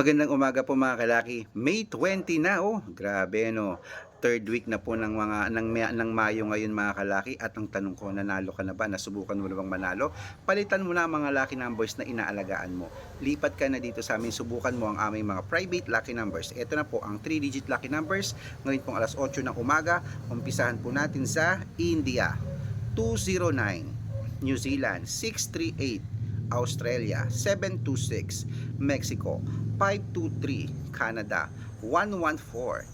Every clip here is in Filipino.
Magandang umaga po mga kalaki. May 20 na oh. Grabe no. Third week na po ng mga ng, ng Mayo ngayon mga kalaki at ang tanong ko nanalo ka na ba? Nasubukan mo na bang manalo? Palitan mo na mga lucky numbers na inaalagaan mo. Lipat ka na dito sa amin, subukan mo ang aming mga private lucky numbers. Ito na po ang 3 digit lucky numbers. Ngayon pong alas 8 ng umaga, umpisahan po natin sa India 209, New Zealand 638, Australia 726, Mexico 523, Canada 114,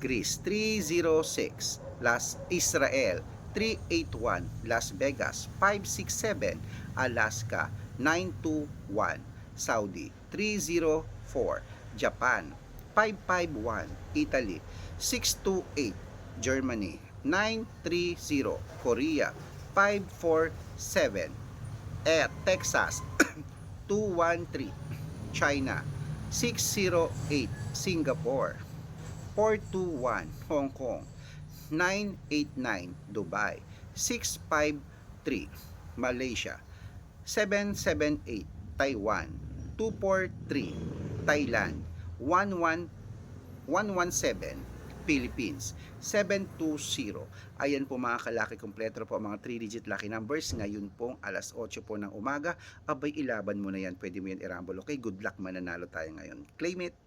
Greece 306, Las Israel 381, Las Vegas 567, Alaska 921, Saudi 304, Japan 551, Italy 628, Germany 930, Korea 547, at Texas. 213, China. 608, Singapore. 421 Hong Kong. 989 Dubai. 653 Malaysia. 778 Taiwan. 243 Thailand. 11 117 Philippines. 720 Ayan po mga kalaki kompleto po ang mga 3 digit lucky numbers. Ngayon pong alas 8 po ng umaga. Abay ilaban mo na yan. Pwede mo yan i-rumble okay good luck. Mananalo tayo ngayon. Claim it